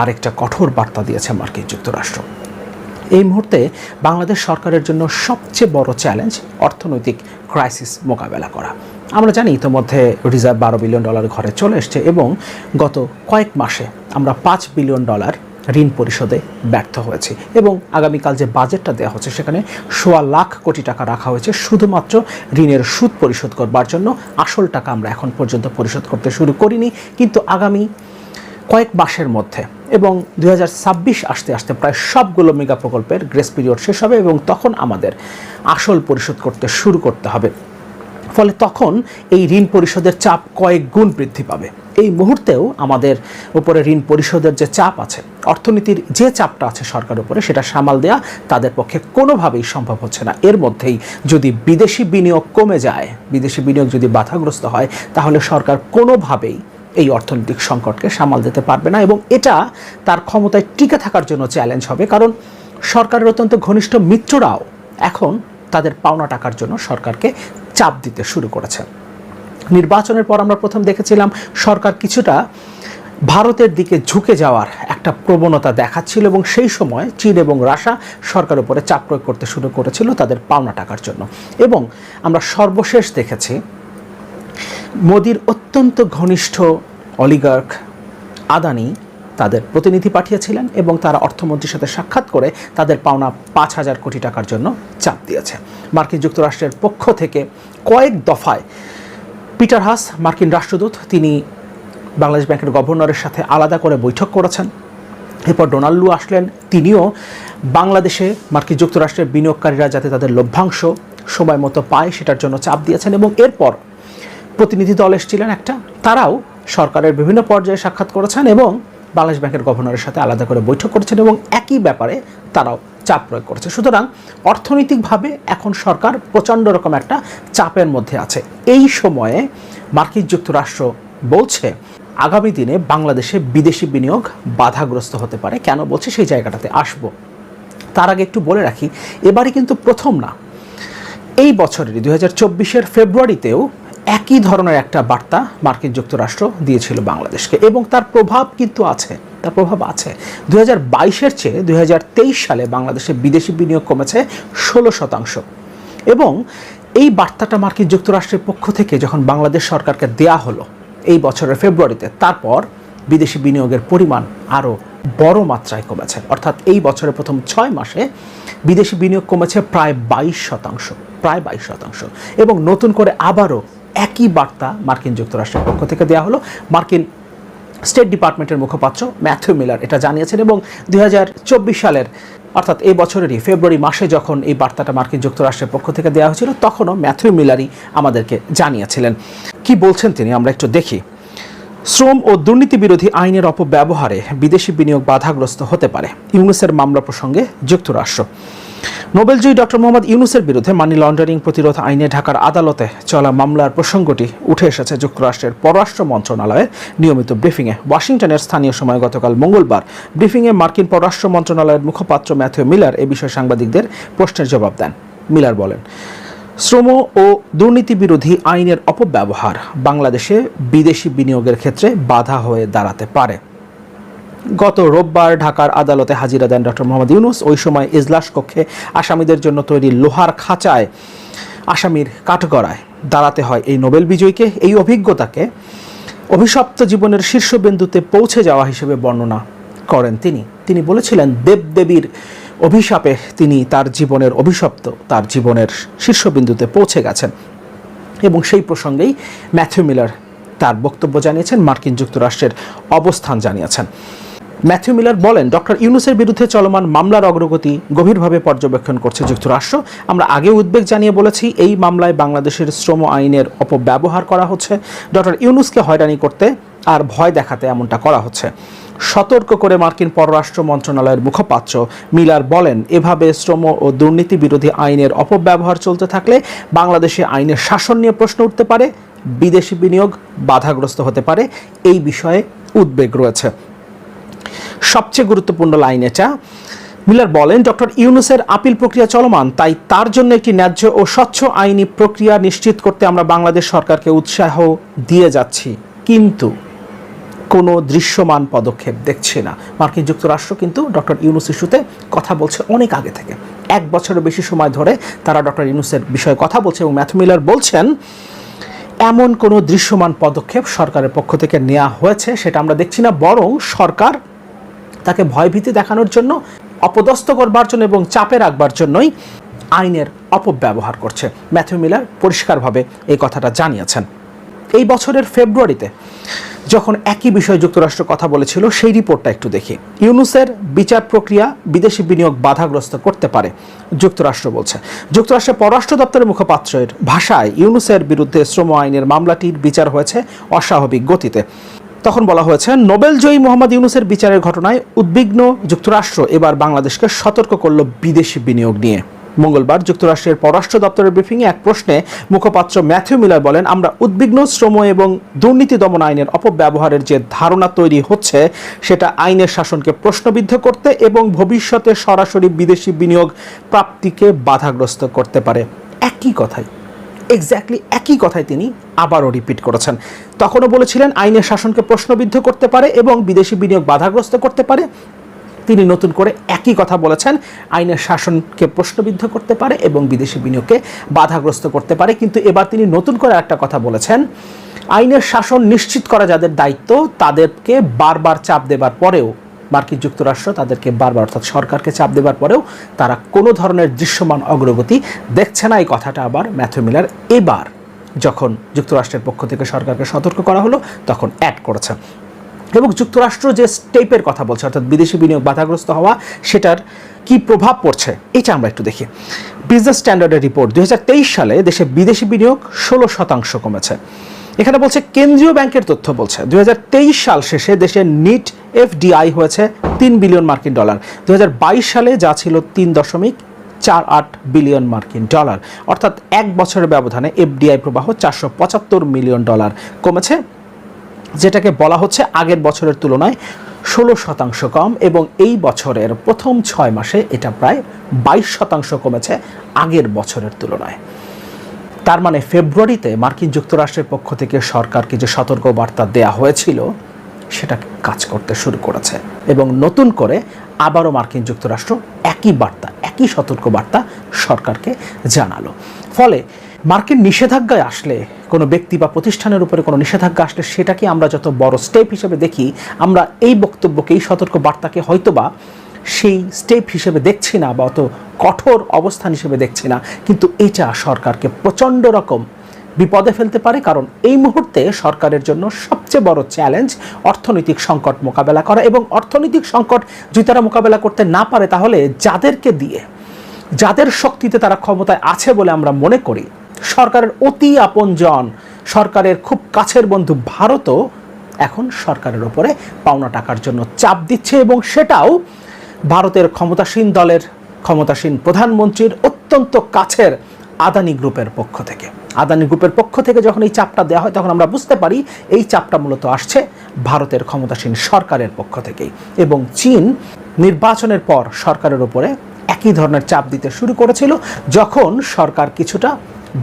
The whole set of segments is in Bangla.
আরেকটা কঠোর বার্তা দিয়েছে মার্কিন যুক্তরাষ্ট্র। এই মুহূর্তে বাংলাদেশ সরকারের জন্য সবচেয়ে বড় চ্যালেঞ্জ অর্থনৈতিক ক্রাইসিস মোকাবেলা করা। আমরা জানি ইতোমধ্যে রিজার্ভ বারো বিলিয়ন ডলার ঘরে চলে এসছে এবং গত কয়েক মাসে আমরা পাঁচ বিলিয়ন ডলার ঋণ পরিশোধে ব্যর্থ হয়েছি এবং আগামীকাল যে বাজেটটা দেওয়া হচ্ছে সেখানে সোয়া লাখ কোটি টাকা রাখা হয়েছে শুধুমাত্র ঋণের সুদ পরিশোধ করবার জন্য। আসল টাকা আমরা এখন পর্যন্ত পরিশোধ করতে শুরু করিনি, কিন্তু আগামী কয়েক মাসের মধ্যে এবং দু হাজার ছাব্বিশ আসতে আসতে প্রায় সবগুলো মেগা প্রকল্পের গ্রেস পিরিয়ড শেষ হবে এবং তখন আমাদের আসল পরিশোধ করতে শুরু করতে হবে। ফলে তখন এই ঋণ পরিশোধের চাপ কয়েক গুণ বৃদ্ধি পাবে। এই মুহূর্তেও আমাদের উপরে ঋণ পরিশোধের যে চাপ আছে, অর্থনীতির যে চাপটা আছে সরকার উপরে, সেটা সামাল দেয়া তাদের পক্ষে কোনোভাবেই সম্ভব হচ্ছে না। এর মধ্যেই যদি বিদেশি বিনিয়োগ কমে যায়, বিদেশি বিনিয়োগ যদি বাধাগ্রস্ত হয়, তাহলে সরকার কোনোভাবেই এই অর্থনৈতিক সংকটকে সামাল দিতে পারবে না এবং এটা তার ক্ষমতায় টিকে থাকার জন্য চ্যালেঞ্জ হবে। কারণ সরকারের অত্যন্ত ঘনিষ্ঠ মিত্ররাও এখন তাদের পাওনা টাকার জন্য সরকারকে চাপ দিতে শুরু করেছে। নির্বাচনের পর আমরা প্রথম দেখেছিলাম সরকার কিছুটা ভারতের দিকে ঝুঁকে যাওয়ার একটা প্রবণতা দেখাচ্ছিল এবং সেই সময় চীন এবং রাশা সরকার উপরে চাপ প্রয়োগ করতে শুরু করেছিল তাদের পাওনা টাকার জন্য। এবং আমরা সর্বশেষ দেখেছি, মোদির অত্যন্ত ঘনিষ্ঠ অলিগার্ক আদানি তাদের প্রতিনিধি পাঠিয়েছিলেন এবং তারা অর্থমন্ত্রীর সাথে সাক্ষাৎ করে তাদের পাওনা পাঁচ হাজার কোটি টাকার জন্য চাপ দিয়েছে। মার্কিন যুক্তরাষ্ট্রের পক্ষ থেকে কয়েক দফায় পিটার হাস, মার্কিন রাষ্ট্রদূত, তিনি বাংলাদেশ ব্যাংকের গভর্নরের সাথে আলাদা করে বৈঠক করেছেন। এরপর ডোনাল্ডু আসলেন। তিনিও বাংলাদেশে মার্কিন যুক্তরাষ্ট্রের বিনিয়োগকারীরা যাতে তাদের লভ্যাংশ সময় মতো পায় সেটার জন্য চাপ দিয়েছেন এবং এরপর প্রতিনিধি দল এসেছিলেন একটা। তারাও সরকারের বিভিন্ন পর্যায়ে সাক্ষাৎ করেছেন এবং বাংলাদেশ ব্যাংকের গভর্নরের সাথে আলাদা করে বৈঠক করেছেন এবং একই ব্যাপারে তারাও চাপ প্রয়োগ করেছে। সুতরাং অর্থনৈতিকভাবে এখন সরকার প্রচণ্ড রকম একটা চাপের মধ্যে আছে। এই সময়ে মার্কিন যুক্তরাষ্ট্র বলছে, আগামী দিনে বাংলাদেশে বিদেশি বিনিয়োগ বাধাগ্রস্ত হতে পারে। কেন বলছে? সেই জায়গাটাতে আসব। তার আগে একটু বলে রাখি এবারে কিন্তু প্রথম না। এই বছরেরই দুই হাজার চব্বিশের ফেব্রুয়ারিতেও একই ধরনের একটা বার্তা মার্কিন যুক্তরাষ্ট্র দিয়েছিল বাংলাদেশকে, এবং তার প্রভাব কিন্তু আছে, তার প্রভাব আছে। দু হাজার বাইশের চেয়ে দুই হাজার তেইশ সালে বাংলাদেশে বিদেশি বিনিয়োগ কমেছে ষোলো শতাংশ। এবং এই বার্তাটা মার্কিন যুক্তরাষ্ট্রের পক্ষ থেকে যখন বাংলাদেশ সরকারকে দেয়া হলো এই বছরের ফেব্রুয়ারিতে, তারপর বিদেশি বিনিয়োগের পরিমাণ আরও বড় মাত্রায় কমেছে। অর্থাৎ এই বছরের প্রথম ছয় মাসে বিদেশি বিনিয়োগ কমেছে প্রায় বাইশ শতাংশ, প্রায় বাইশ শতাংশ। এবং নতুন করে আবারও একই বার্তা মার্কিন যুক্তরাষ্ট্রের পক্ষ থেকে দেওয়া হলো। মার্কিন স্টেট ডিপার্টমেন্টের মুখপাত্র ম্যাথিউ মিলার এটা জানিয়েছেন এবং দুই হাজার চব্বিশ সালের, অর্থাৎ এই বছরেরই ফেব্রুয়ারি মাসে যখন এই বার্তাটা মার্কিন যুক্তরাষ্ট্রের পক্ষ থেকে দেওয়া হয়েছিল, তখনও ম্যাথিউ মিলারই আমাদেরকে জানিয়েছিলেন। কি বলছেন তিনি? আমরা একটু দেখি। শ্রম ও দুর্নীতি বিরোধী আইনের অপব্যবহারে বিদেশি বিনিয়োগ বাধাগ্রস্ত হতে পারে। ইউনুসের মামলা প্রসঙ্গে যুক্তরাষ্ট্র। নোবেলজয়ী ডক্টর মোহাম্মদ ইউনুসের বিরুদ্ধে মানি লন্ডারিং প্রতিরোধ আইনে ঢাকার আদালতে চলা মামলার প্রসঙ্গটি উঠে এসেছে যুক্তরাষ্ট্রের পররাষ্ট্র মন্ত্রণালয়ের নিয়মিত ব্রিফিংয়ে ওয়াশিংটনের স্থানীয় সময় গতকাল মঙ্গলবার ব্রিফিংয়ে মার্কিন পররাষ্ট্র মন্ত্রণালয়ের মুখপাত্র ম্যাথিউ মিলার এ বিষয়ে সাংবাদিকদের প্রশ্নের জবাব দেন। মিলার বলেন, শ্রম ও দুর্নীতি বিরোধী আইনের অপব্যবহার বাংলাদেশে বিদেশি বিনিয়োগের ক্ষেত্রে বাধা হয়ে দাঁড়াতে পারে। গত রোববার ঢাকার আদালতে হাজিরা দেন ডক্টর মোহাম্মদ ইউনুস। ওই সময় ইজলাস কক্ষে আসামিদের জন্য তৈরি লোহার খাঁচায় আসামির কাঠগড়ায় দাঁড়াতে হয় এই নোবেল বিজয়ীকে। এই অভিজ্ঞতাকে অভিশপ্ত জীবনের শীর্ষবিন্দুতে পৌঁছে যাওয়া হিসেবে বর্ণনা করেন তিনি। তিনি বলেছিলেন, দেবদেবীর অভিশাপে তিনি তার জীবনের অভিশপ্ত, তার জীবনের শীর্ষবিন্দুতে পৌঁছে গেছেন। এবং সেই প্রসঙ্গেই ম্যাথিউ মিলার তার বক্তব্য জানিয়েছেন, মার্কিন যুক্তরাষ্ট্রের অবস্থান জানিয়েছেন। ম্যাথিউ মিলার বলেন, ডক্টর ইউনুসের বিরুদ্ধে চলমান মামলার অগ্রগতি গভীরভাবে পর্যবেক্ষণ করছে যুক্তরাষ্ট্র। আমরা আগে উদ্বেগ জানিয়ে বলেছি, এই মামলায় বাংলাদেশের শ্রম আইনের অপব্যবহার করা হচ্ছে। ডক্টর ইউনুসকে হয়রানি করতে আর ভয় দেখাতে এমনটা করা হচ্ছে। সতর্ক করে মার্কিন পররাষ্ট্র মন্ত্রণালয়ের মুখপাত্র মিলার বলেন, এভাবে শ্রম ও দুর্নীতি বিরোধী আইনের অপব্যবহার চলতে থাকলে বাংলাদেশে আইনের শাসন নিয়ে প্রশ্ন উঠতে পারে, বিদেশি বিনিয়োগ বাধাগ্রস্ত হতে পারে। এই বিষয়ে উদ্বেগ রয়েছে। সবচেয়ে গুরুত্বপূর্ণ লাইন এটা। মিলার বলেন, ডক্টর ইউনুসের আপিল প্রক্রিয়া চলমান, তাই তার জন্য একটি ন্যায্য ও স্বচ্ছ আইনি প্রক্রিয়া নিশ্চিত করতে আমরা বাংলাদেশ সরকারকে উৎসাহ দিয়ে যাচ্ছি। কিন্তু কোনো দৃশ্যমান পদক্ষেপ দেখছে না। মার্কিন যুক্তরাষ্ট্র কিন্তু ডক্টর ইউনুস ইস্যুতে কথা বলছে অনেক আগে থেকে। এক বছরের বেশি সময় ধরে তারা ডক্টর ইউনুসের বিষয়ে কথা বলছে এবং ম্যাথু মিলার বলছেন, এমন কোনো দৃশ্যমান পদক্ষেপ সরকারের পক্ষ থেকে নেওয়া হয়েছে, সেটা আমরা দেখছি না, বরং সরকার তাকে ভয়ভীতি দেখানোর জন্য, অপদস্থ করবার জন্য এবং চাপে রাখবার জন্যই আইনের অপব্যবহার করছে। ম্যাথিউ মিলার পরিষ্কারভাবে এই কথাটা জানিয়েছেন। এই বছরের ফেব্রুয়ারিতে যখন একই বিষয়ে যুক্তরাষ্ট্র কথা বলেছিল, সেই রিপোর্টটা একটু দেখি। ইউনুসের বিচার প্রক্রিয়া বিদেশি বিনিয়োগ বাধাগ্রস্ত করতে পারে, যুক্তরাষ্ট্র বলছে। যুক্তরাষ্ট্রের পররাষ্ট্র দপ্তরের মুখপাত্রের ভাষায় ইউনুসের বিরুদ্ধে শ্রম আইনের মামলাটির বিচার হয়েছে অস্বাভাবিক গতিতে। তখন বলা হয়েছে, নোবেলজয়ী মোহাম্মদ ইউনুসের বিচারের ঘটনায় উদ্বিগ্ন যুক্তরাষ্ট্র এবার বাংলাদেশকে সতর্ক করল বিদেশি বিনিয়োগ নিয়ে। মঙ্গলবার যুক্তরাষ্ট্রের পররাষ্ট্র দপ্তরের ব্রিফিংয়ে এক প্রশ্নে মুখপাত্র ম্যাথিউ মিলার বলেন, আমরা উদ্বিগ্ন শ্রম এবং দুর্নীতি দমন আইনের অপব্যবহারের যে ধারণা তৈরি হচ্ছে, সেটা আইনের শাসনকে প্রশ্নবিদ্ধ করতে এবং ভবিষ্যতে সরাসরি বিদেশি বিনিয়োগ প্রাপ্তিকে বাধাগ্রস্ত করতে পারে। একই কথাই। এক্স্যাক্টলি একই কথাই তিনি আবারও রিপিট করেছেন। তখনও বলেছিলেন, আইনের শাসনকে প্রশ্নবিদ্ধ করতে পারে এবং বিদেশি বিনিয়োগ বাধাগ্রস্ত করতে পারে। তিনি নতুন করে একই কথা বলেছেন, আইনের শাসনকে প্রশ্নবিদ্ধ করতে পারে এবং বিদেশি বিনিয়োগকে বাধাগ্রস্ত করতে পারে। কিন্তু এবার তিনি নতুন করে একটা কথা বলেছেন, আইনের শাসন নিশ্চিত করা যাদের দায়িত্ব, তাদেরকে বারবার চাপ দেবার পরেও মার্কিন যুক্তরাষ্ট্র তাদেরকে বারবার অর্থাৎ সরকারকে চাপ দেবার পরেও তারা কোনো ধরনের দৃশ্যমান অগ্রগতি দেখছে না। এই কথাটা আবার ম্যাথু মিলার এবার যখন যুক্তরাষ্ট্রের পক্ষ থেকে সরকারকে সতর্ক করা হলো, তখন অ্যাড করেছে। এবং যুক্তরাষ্ট্র যে স্টেপের কথা বলছে, অর্থাৎ বিদেশি বিনিয়োগ বাধাগ্রস্ত হওয়া, সেটার কি প্রভাব পড়ছে, এটা আমরা একটু দেখি। বিজনেস স্ট্যান্ডার্ডের রিপোর্ট, দুই হাজার তেইশ সালে দেশে বিদেশি বিনিয়োগ ষোলো শতাংশ কমেছে। এখানে বলছে, কেন্দ্রীয় ব্যাংকের তথ্য বলছে, দুই হাজার তেইশ সাল শেষে দেশের নিট এফডিআই হয়েছে তিন বিলিয়ন মার্কিন ডলার। দুই হাজার বাইশ সালে যা ছিল তিন দশমিক চার আট বিলিয়ন মার্কিন ডলার। অর্থাৎ এক বছরের ব্যবধানে এফডিআই প্রবাহ চারশো পঁচাত্তর মিলিয়ন ডলার কমেছে, যেটাকে বলা হচ্ছে আগের বছরের তুলনায় ষোলো শতাংশ কম এবং এই বছরের প্রথম ছয় মাসে এটা প্রায় বাইশ শতাংশ কমেছে আগের বছরের তুলনায়। তার মানে ফেব্রুয়ারিতে মার্কিন যুক্তরাষ্ট্রের পক্ষ থেকে সরকারকে যে সতর্ক বার্তা দেয়া হয়েছিল, সেটা কাজ করতে শুরু করেছে। এবং নতুন করে আবারও মার্কিন যুক্তরাষ্ট্র একই বার্তা, একই সতর্ক বার্তা সরকারকে জানালো। ফলে মার্কিন নিষেধাজ্ঞায় আসলে কোনো ব্যক্তি বা প্রতিষ্ঠানের উপরে কোনো নিষেধাজ্ঞা আসলে সেটাকে আমরা যত বড় স্টেপ হিসেবে দেখি, আমরা এই বক্তব্যকে এই সতর্ক বার্তাকে হয়তোবা সেই স্টেপ হিসেবে দেখছি না বা অত কঠোর অবস্থান হিসেবে দেখছি না। কিন্তু এটা সরকারকে প্রচণ্ড রকম বিপদে ফেলতে পারে, কারণ এই মুহূর্তে সরকারের জন্য সবচেয়ে বড় চ্যালেঞ্জ অর্থনৈতিক সংকট মোকাবেলা করা এবং অর্থনৈতিক সংকট যদি তারা মোকাবেলা করতে না পারে, তাহলে যাদেরকে দিয়ে, যাদের শক্তিতে তারা ক্ষমতায় আছে বলে আমরা মনে করি, সরকারের অতি আপনজন, সরকারের খুব কাছের বন্ধু ভারতও এখন সরকারের ওপরে পাওনা টাকার জন্য চাপ দিচ্ছে এবং সেটাও ভারতের ক্ষমতাসীন দলের ক্ষমতাসীন প্রধানমন্ত্রীর অত্যন্ত কাছের আদানি গ্রুপের পক্ষ থেকে। আদানি গ্রুপের পক্ষ থেকে যখন এই চাপটা দেওয়া হয়, তখন আমরা বুঝতে পারি এই চাপটা মূলত আসছে ভারতের ক্ষমতাসীন সরকারের পক্ষ থেকেই এবং চীন নির্বাচনের পর সরকারের উপরে একই ধরনের চাপ দিতে শুরু করেছিল, যখন সরকার কিছুটা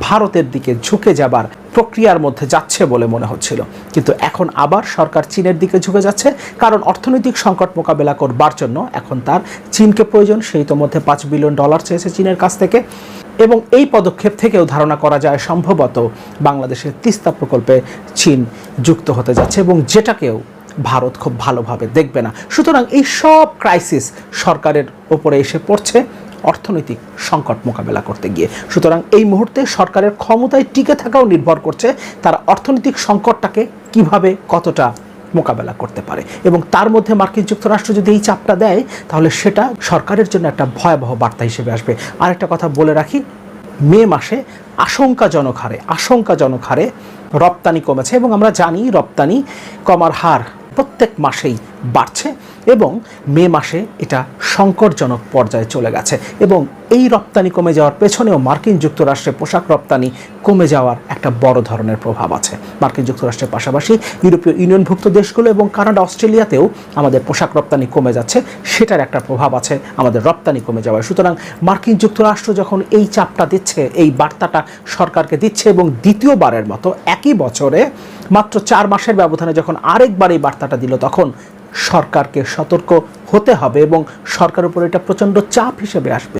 ভারতের দিকে ঝুঁকে যাবার প্রক্রিয়ার মধ্যে যাচ্ছে বলে মনে হচ্ছিল। কিন্তু এখন আবার সরকার চীনের দিকে ঝুঁকে যাচ্ছে, কারণ অর্থনৈতিক সংকট মোকাবেলা করবার জন্য এখন তার চীনকে প্রয়োজন, সেই তো মধ্যে পাঁচ বিলিয়ন ডলার চেয়েছে চীনের কাছ থেকে। এবং এই পদক্ষেপ থেকেও ধারণা করা যায় সম্ভবত বাংলাদেশের তিস্তা প্রকল্পে চীন যুক্ত হতে যাচ্ছে এবং যেটাকেও ভারত খুব ভালোভাবে দেখবে না। সুতরাং এই সব ক্রাইসিস সরকারের ওপরে এসে পড়ছে। অর্থনৈতিক সংকট মোকাবেলা করতে গিয়ে। সুতরাং এই মুহূর্তে সরকারের ক্ষমতায় টিকে থাকাও নির্ভর করছে তারা অর্থনৈতিক সংকটটাকে কীভাবে কতটা মোকাবেলা করতে পারে। এবং তার মধ্যে মার্কিন যুক্তরাষ্ট্র যদি এই চাপটা দেয়, তাহলে সেটা সরকারের জন্য একটা ভয়াবহ বার্তা হিসেবে আসবে। আরেকটা কথা বলে রাখি, মে মাসে আশঙ্কাজনক হারে আশঙ্কাজনক হারে রপ্তানি কমেছে এবং আমরা জানি রপ্তানি কমার হার প্রত্যেক মাসেই বাড়ছে এবং মে মাসে এটা সংকটজনক পর্যায়ে চলে গেছে এবং এই রপ্তানি কমে যাওয়ার পেছনেও মার্কিন যুক্তরাষ্ট্রে পোশাক রপ্তানি কমে যাওয়ার একটা বড় ধরনের প্রভাব আছে। মার্কিন যুক্তরাষ্ট্রের পাশাপাশি ইউরোপীয় ইউনিয়নভুক্ত দেশগুলো এবং কানাডা, অস্ট্রেলিয়াতেও আমাদের পোশাক রপ্তানি কমে যাচ্ছে, সেটার একটা প্রভাব আছে আমাদের রপ্তানি কমে যাওয়ায়। সুতরাং মার্কিন যুক্তরাষ্ট্র যখন এই চাপটা দিচ্ছে, এই বার্তাটা সরকারকে দিচ্ছে এবং দ্বিতীয়বারের মতো একই বছরে মাত্র চার মাসের ব্যবধানে যখন আরেকবার এই বার্তাটা দিল, তখন সরকারকে সতর্ক হতে হবে এবং সরকার উপর এটা প্রচণ্ড চাপ হিসেবে আসবে।